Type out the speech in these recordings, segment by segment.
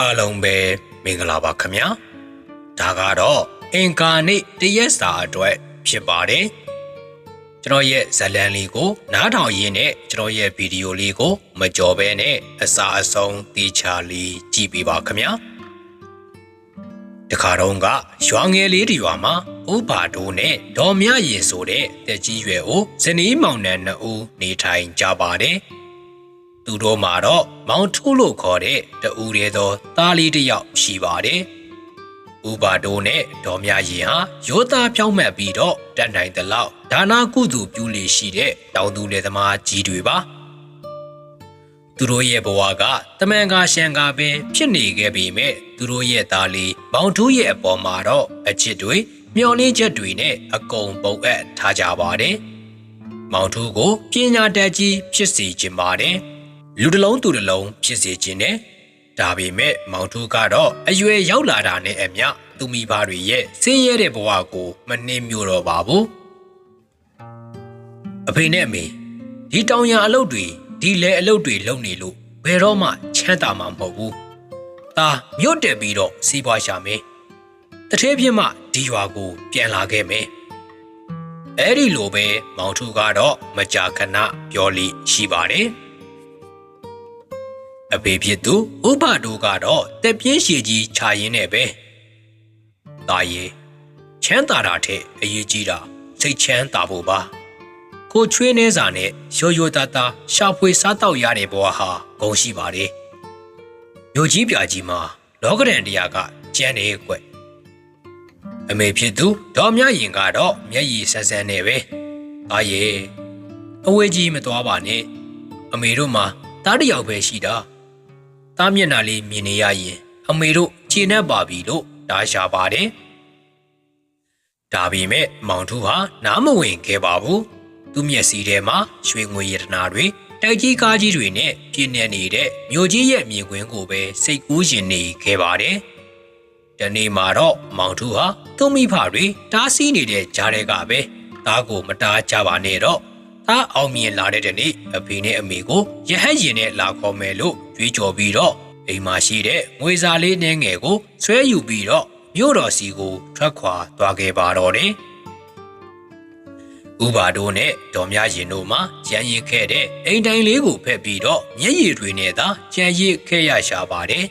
အားလုံးပဲမင်္ဂလာပါခင်ဗျာဒါကတော့အင်ကာနေ့တရက်စာအတွက်ဖြစ်ပါတယ်ကျွန်တော်ရဲ့ဇာတ်လမ်းလေးကို နားထောင်ရင်းနဲ့ကျွန်တော်ရဲ့ဗီဒီယိုလေးကို မကြော်ဘဲနဲ့အစာအဆုံးတေချာလေးကြည့်ပေးပါခင်ဗျာတခါတော့ကရွာငယ်လေးဒီရွာမှာဥပါတိုးနဲ့ဒေါ်မြရင်ဆိုတဲ့တက်ကြီးရွယ်ကိုဇနီးမောင်နှံနှစ်ဦးနေထိုင်ကြပါတယ် သူတို့မှာတော့မောင်ထိုးလို့ခေါ်တဲ့တူရဲသောသားလေးတစ်ယောက်ရှိပါတယ်ဥပါတိုးနဲ့ဒေါ်မြရင်ဟာရိုးသားဖြောင်းမှတ်ပြီးတော့တတ်နိုင်သလောက်ဒါနာကုသိုလ်ပြုလေရှိတဲ့တောင်သူလယ်သမားကြီးတွေပါသူတို့ရဲ့ဘဝကတမန်ကာရှန်ကာပဲဖြစ်နေခဲ့ပေမဲ့သူတို့ရဲ့သားလေးမောင်ထူးရဲ့အပေါ်မှာတော့အချစ်တွေမျောလင်းချက်တွေနဲ့အကုန်ပုံအပ်ထားကြပါတယ်။မောင်ထူးကိုပညာတတ်ကြီးဖြစ်စေခြင်းပါတယ်။ လူတစ်လုံးသူတစ်လုံးဖြစ်စေခြင်းနဲ့ဒါပေမဲ့မောင်ထူးကတော့အရွယ်ရောက်လာတာနဲ့အမျှသူမိဘတွေရဲ့ဆင်းရဲတဲ့ဘဝကိုမနှင်းမြို့တော့ပါဘူး။အဖေနဲ့အမေဒီတောင်ရအလုပ်တွေဒီလေအလုပ်တွေလုပ်နေလို့ဘယ်တော့မှချမ်းသာမှာမဟုတ်ဘူး။ဒါမြို့တက်ပြီးတော့စီးပွားရှာမယ်။တထဲပြင်းမှဒီရွာကိုပြန်လာခဲ့မယ်။အဲ့ဒီလိုပဲမောင်ထူကတော့မကြာခဏပြောလိရှိပါတယ်။ အဖေဖြစ်သူဥပတိုကတော့တက်ပြင်းရှည်ကြီးခြာရင်းနဲ့ပဲ။ဒါရီချမ်းသာတာထက်အရေးကြီးတာစိတ်ချမ်းသာဖို့ပါ။ကိုချွေးနှဲစာနဲ့ရိုးရိုးသားသားရှာဖွေစားတော့ရတဲ့ဘဝဟာဂုံရှိပါတယ်။မြို့ကြီးပြကြီးမှာလောကဒန်တရားကကျန်းနေကွက်။အမေဖြစ်သူဒေါ်မြရင်ကတော့မျက်ရည်ဆန်းဆန်းနဲ့ပဲ။အာရဲ့အဝေးကြီးမသွားပါနဲ့။အမေတို့မှာတားတစ်ယောက်ပဲရှိတာ။ တားမျက်နှာလေးမြင်နေရရင်အမေတို့ခြေနဲ့ပါပြီလို့တားရှာပါတယ်။ဒါပေမဲ့မောင်ထူးဟာနားမဝင်ခဲ့ပါဘူး။သူ့မျက်စီထဲမှာရွှေငွေရတနာတွေတိုက်ကြီးကားကြီးတွေနဲ့ပြည့်နေနေတဲ့မြို့ကြီးရဲ့မြင်ကွင်းကိုပဲစိတ်ကူးရင်နေခဲ့ပါတယ်။ဒီနေ့မှာတော့မောင်ထူးဟာသူ့မိဖတွေတားဆီးနေတဲ့ကြားထဲကပဲသားကိုမတားကြပါနဲ့တော့ သားအောင်မြင်လာတဲ့နေ့အဖေနဲ့အမေကိုရဟတ်ရင်နဲ့လာခေါ်မယ်လို့ကြွေးကြော်ပြီးတော့အိမ်မှာရှိတဲ့ငွေစာလေးနှဲငယ်ကိုဆွဲယူပြီးတော့မြို့တော်စီကိုထွက်ခွာသွားခဲ့ပါတော့တယ်။ဥပါတို့နဲ့ဒေါ်မြရင်တို့မှကြံရစ်ခဲ့တဲ့အိမ်တိုင်းလေးကိုဖက်ပြီးတော့မျက်ရည်တွေနဲ့သာကြံရစ်ခဲ့ရရှာပါတယ်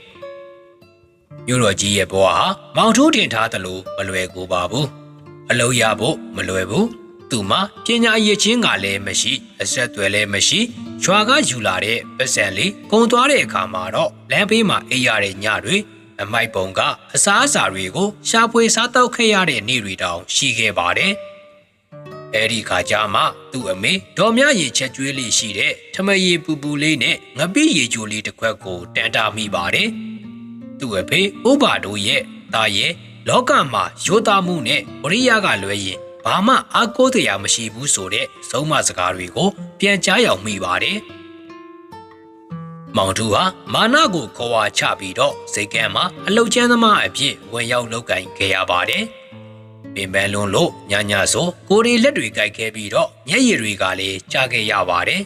။မြို့တော်ကြီးရဲ့ဘဝဟာမောင်ထိုးတင်ထားသလိုမလွယ်ကူပါဘူး။အလုံးရဖို့မလွယ်ဘူး။ သူမှပညာရည်ချင်းကလည်းမရှိအဆက်အသွယ်လည်းမရှိရွာကယူလာတဲ့ပတ်စံလေးကုံသွားတဲ့အခါမှာတော့လမ်းဘေးမှာအိပ်ရတဲ့ညတွေအမိုက်ပုံကအစားအစာတွေကိုရှာဖွေစားတောက်ခဲ့ရတဲ့နေ့တွေတောင်ရှိခဲ့ပါတယ်။အဲ့ဒီခါကျမှသူ့အမေဒေါ်မြရေချက်ကျွေးလေးရှိတဲ့ထမရေပူပူလေးနဲ့ငပိရေချိုလေးတစ်ခွက်ကိုတန်တာမိပါတယ်။သူ့အဖေဥပါတို့ရဲ့တာရဲ့လောကမှာရိုးသားမှုနဲ့ဝရိယကလွဲရင် ဘာမှအားကိုးတရားမရှိဘူးဆိုတဲ့သုံးမစကားတွေကိုပြန်ကြားရောက်မိပါတယ်။မောင်တူဟာမာနကိုခေါ်ဝါချပြီးတော့စိတ်ကမ်းမှာအလုတ်ချမ်းသမားအဖြစ်ဝင်ရောက်လောက်ကင်ခဲ့ရပါတယ်။ပင်ပန်းလွန်းလို့ညညဆိုကိုရီလက်တွေကြိုက်ခဲ့ပြီးတော့မျက်ရည်တွေကလည်းကြားခဲ့ရပါတယ်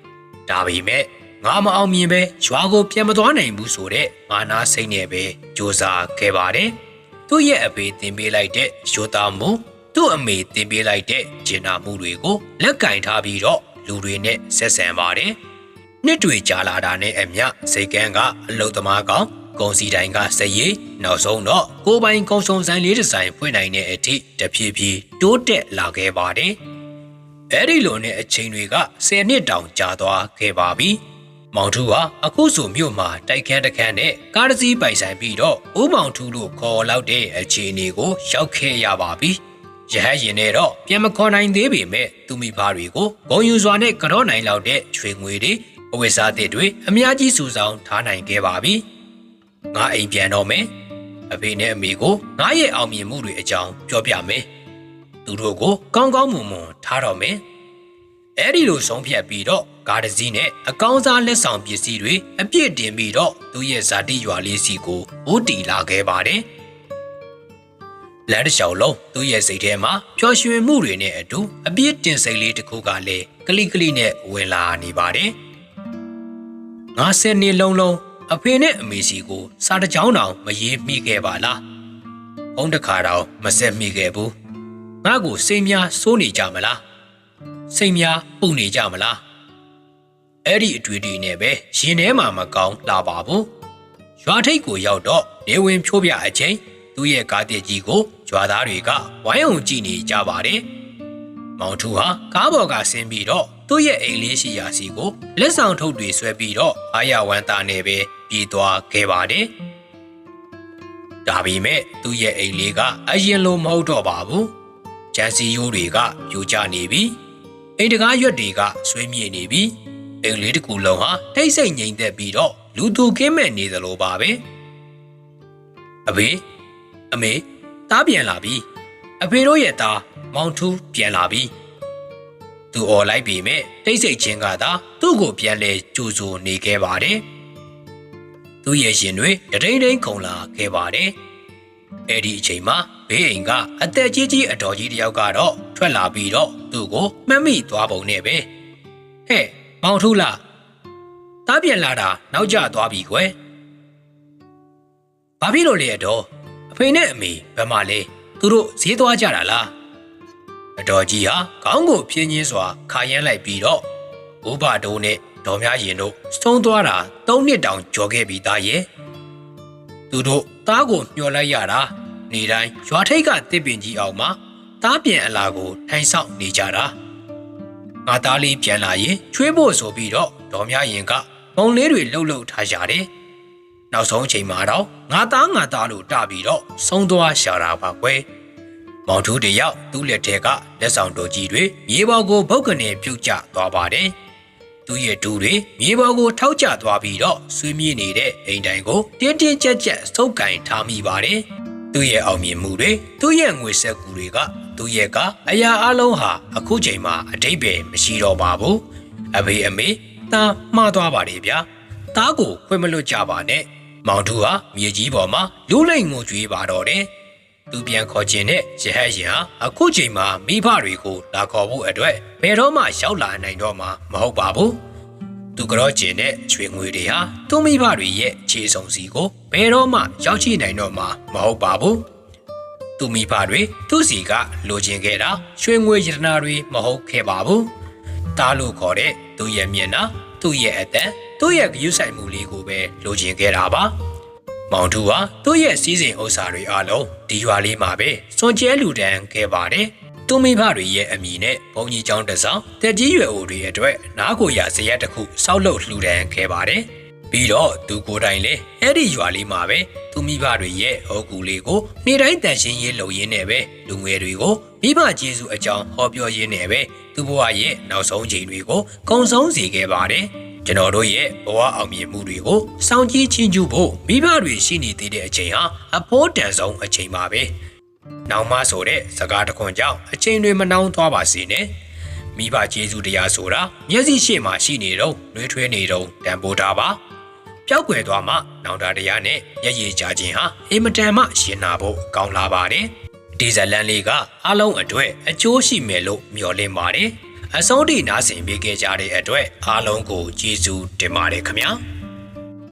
။ဒါပေမဲ့ငါမအောင်မြင်ပဲရွာကိုပြန်မသွားနိုင်ဘူးဆိုတဲ့ငါနာစိတ်နဲ့ပဲကြိုးစားခဲ့ပါတယ်။သူ့ရဲ့အဖေတင်ပေးလိုက်တဲ့ရိုသားမှု သူ့အမေတင်ပေးလိုက်တဲ့ဂျင်နာမှုတွေကိုလက်ကင်ထားပြီးတော့လူတွေနဲ့ဆက်ဆံပါတယ်။နှစ်တွေကြာလာတာနဲ့အမျှစိတ်ကန်းကအလုတ်သမားကောင်ကုံစီတိုင်းကစရည်နောက်ဆုံးတော့ကိုပိုင်ကုံစုံဆိုင်လေးတစ်ဆိုင်ဖွင့်နိုင်တဲ့အထိတဖြည်းဖြည်းတိုးတက်လာခဲ့ပါတယ်။အဲဒီလိုနဲ့အချိန်တွေက10နှစ်တောင်ကြာသွားခဲ့ပါပြီ။မောင်ထူးဟာအခုဆိုမြို့မှာတိုက်ခန်းတစ်ခန်းနဲ့ကားတစ်စီးပိုင်ဆိုင်ပြီးတော့ဦးမောင်ထူးလို့ခေါ်လောက်တဲ့အခြေအနေကိုရောက်ခဲ့ရပါပြီ။ ရဟတ်ရင်နဲ့တော့ပြန်မခေါ်နိုင်သေးပေမဲ့သူမိဘတွေကိုဂုံယူစွာနဲ့ကြောနိုင်လောက်တဲ့ရွှေငွေတွေအဝိစားတစ်တွေအများကြီးစုဆောင်ထားနိုင်ခဲ့ပါပြီ။ငါအိမ်ပြန်တော့မယ်အဖေနဲ့အမေကိုငါရဲ့အောင်မြင်မှုတွေအကြောင်းပြောပြမယ်သူတို့ကိုကောင်းကောင်းမွန်မွန်ထားတော့မယ်အဲ့ဒီလိုဆုံးဖြတ်ပြီးတော့ကားတစ်စီးနဲ့အကောင်းစားလက်ဆောင်ပစ္စည်းတွေအပြည့်တင်ပြီးတော့သူ့ရဲ့ဇာတိရွာလေးစီကိုဦးတီလာခဲ့ပါတယ် လမ်းတစ်လျှောက်လုံးသူ့ရဲ့စိတ်ထဲမှာပျော်ရွှင်မှုတွေနဲ့အတူအပြည့်တင်စိတ်လေးတစ်ခုကလည်းကလိကလိနဲ့ဝင်လာနေပါတယ်ငါဆယ်နှစ်လုံးလုံးအဖေနဲ့အမေစီကို စာတစ်ကြောင်းတောင်မရေးမိခဲ့ပါလားဘုံတစ်ခါတောင်မဆက်မိခဲ့ဘူးငါ့ကိုစိတ်များစိုးနေကြမလားစိတ်များပူနေကြမလားအဲ့ဒီအတွေ့အထိနဲ့ပဲရင်ထဲမှာမကောင်းလာပါဘူးရွာထိပ်ကိုရောက်တော့နေဝင်ဖြိုးပြအချင်းသူ့ရဲ့ကားတစ်ကြီးကို ကြွာသားတွေကဝိုင်းအောင်ကြည့်နေကြပါတယ်မောင်ထူဟာကားပေါ်ကဆင်းပြီးတော့သူ့ရဲ့အိမ်လေးရှိရာစီကိုလက်ဆောင်ထုတ်တွေဆွဲပြီးတော့အားရဝမ်းသာနေပဲပြေးသွားခဲ့ပါတယ်။ဒါပေမဲ့သူ့ရဲ့အိမ်လေးကအရင်လိုမဟုတ်တော့ပါဘူး။ဂျန်စီယိုးတွေကပြိုကျနေပြီ။အိမ်တကားရွက်တွေကဆွေးမြေ့နေပြီ။အိမ်လေးတစ်ခုလုံးဟာတိတ်ဆိတ်ငြိမ်သက်ပြီးတော့လူသူကင်းမဲ့နေသလိုပါပဲ။အဖေအမေ တားပြန်လာပြီ။အဖေတို့ရဲ့သားမောင်ထူးပြန်လာပြီ။သူអော်လိုက်ပြီမဲ့တိတ်ဆိတ်ခြင်းကသာသူ့ကိုပြန်လဲကြိုးစိုးနေခဲ့ပါတယ်။သူ့ရဲ့ရှင်တွေတထိန်ထိန်ခုန်လာခဲ့ပါတယ်။အဲ့ဒီအချိန်မှာဘေးအိမ်ကအသက်ကြီးကြီးအတော်ကြီးတယောက်ကတော့ထွက်လာပြီးတော့သူ့ကိုမှတ်မိသွားပုံနဲ့ပဲ။ဟဲ့မောင်ထူးလားတားပြန်လာတာနောက်ကျသွားပြီကွယ်။ဘာဖြစ်လို့လဲအတော်အ ဖေနဲ့အမေဘယ်မှာလဲသူတို့ဈေးသွားကြတာလားအတော်ကြီးဟာခေါင်းကိုဖြင်းချင်းစွာခါရမ်းလိုက်ပြီးတော့ဘိုးဘတိုးနဲ့ဒေါ်များရင်တို့ဆုံးသွားတာ၃နှစ်တောင်ကြော်ခဲ့ပြီးသားရဲ့သူတို့သားကိုမျောလိုက်ရတာနေတိုင်းရွာထိတ်ကတစ်ပင်ကြီးအောင်မှာသားပြန်အလာကိုထိုင်ဆောင်နေကြတာငါသားလေးပြန်လာရင်ချွေးဖို့ဆိုပြီးတော့ဒေါ်များရင်ကမုံလေးတွေလှုပ်လှုပ်ထားကြတယ် နောက်ဆုံးအချိန်မှာတော့ငါသားငါသားလို့တပြီးတော့ဆုံးသွားရှာတာပါကွယ်မောင်ထူးတယောက်သူ့လက်ထဲကလက်ဆောင်တော်ကြီးတွေမြေပေါ်ကိုဘုတ်ကနေပြုတ်ကျသွားပါတယ်သူ့ရဲ့ဒူးတွေမြေပေါ်ကိုထောက်ကျသွားပြီးတော့ဆွေးမြေ့နေတဲ့အိမ်တိုင်ကိုတင်းတင်းကြပ်ကြပ်စုပ်ကင်ထားမိပါတယ်သူ့ရဲ့အောင်မြင်မှုတွေသူ့ရဲ့ငွေဆက်ကူတွေကသူ့ရဲ့ကအရာအလုံးဟာအခုချိန်မှာအတိတ်ပဲမရှိတော့ပါဘူးအဖေအမေတာမှားသွားပါတယ်ဗျာတားကိုခွင့်မလွတ်ကြပါနဲ့ မောင်ထူးဟာမြေကြီးပေါ်မှာလူလိမ့်ငိုကြွေးပါတော့တယ်သူပြန်ခေါ်ခြင်းနဲ့ရဟတ်ရင်ဟာအခုချိန်မှာမိဖတွေကိုလာခေါ်ဖို့အတွက်ဘယ်တော့မှရောက်လာနိုင်တော့မှာမဟုတ်ပါဘူးသူကြောကျင်တဲ့ချွေငွေတွေဟာသူမိဖတွေရဲ့ခြေဆောင်စီကိုဘယ်တော့မှရောက်ချိနိုင်တော့မှာမဟုတ်ပါဘူးသူမိဖတွေသူ့စီကလိုချင်ခဲ့တာရွှေငွေရတနာတွေမဟုတ်ခဲ့ပါဘူးတားလို့ခေါ်တဲ့သူ့ရဲ့မျက်နှာသူ့ရဲ့အသက် သူ့ရဲ့ဂရုစိုက်မှုလေးကိုပဲလိုချင်ခဲ့တာပါမောင်ထူဟာသူ့ရဲ့စီးစိမ်ဥစ္စာတွေအလုံးဒီရွာလေးမှာပဲစွန်ကျဲလူတန်းခဲ့ပါတယ်သူမိဘတွေရဲ့အမိနဲ့ဘုံကြီးကျောင်းတစ်ဆောင်တက်ကြီးရွယ်အိုတွေအတွက်နားကိုရဇရက်တစ်ခုစောက်လုပ်လှူဒန်းခဲ့ပါတယ်ပြီးတော့သူကိုယ်တိုင်လည်းအဲ့ဒီရွာလေးမှာပဲသူမိဘတွေရဲ့ဟောကူလေးကိုနေ့တိုင်းတန်ရှင်းရေးလုပ်ရင်းနဲ့ပဲလူငယ်တွေကိုမိဘကျေးဇူးအကြောင်းဟောပြောရင်းနဲ့ပဲသူဘဝရဲ့နောက်ဆုံးချိန်တွေကိုကုံဆုံးစေခဲ့ပါတယ် ကျွန်တော်တို့ရဲ့ဘဝအောင်မြင်မှုတွေကိုစောင့်ကြည့်ချင်းကျူဖို့မိဘတွေရှိနေသေးတဲ့အချိန်ဟာအဖို့တန်ဆုံးအချိန်ပါပဲ။နောင်မဆိုတဲ့စကားတခွန်ကြောင့်အချိန်တွေမနှောင်းသွားပါစေနဲ့။မိဘကျေးဇူးတရားဆိုတာမျက်စိရှိမှရှိနေတော့နှွေးထွေးနေတော့တန်ဖိုးတာပါ။ပျောက်ကွယ်သွားမှနောင်တတရားနဲ့ရရည်ကြခြင်းဟာအင်မတန်မှရှင်နာဖို့ကောင်းလာပါတယ်။ဒီဇလန်လေးကအလုံးအတွက်အကျိုးရှိမယ်လို့မျှော်လင့်ပါတယ်။ အဆုံးထိနားဆင်ပေးခဲ့ကြတဲ့အတွက်အားလုံးကိုကျေးဇူးတင်ပါတယ်ခင်ဗျာ။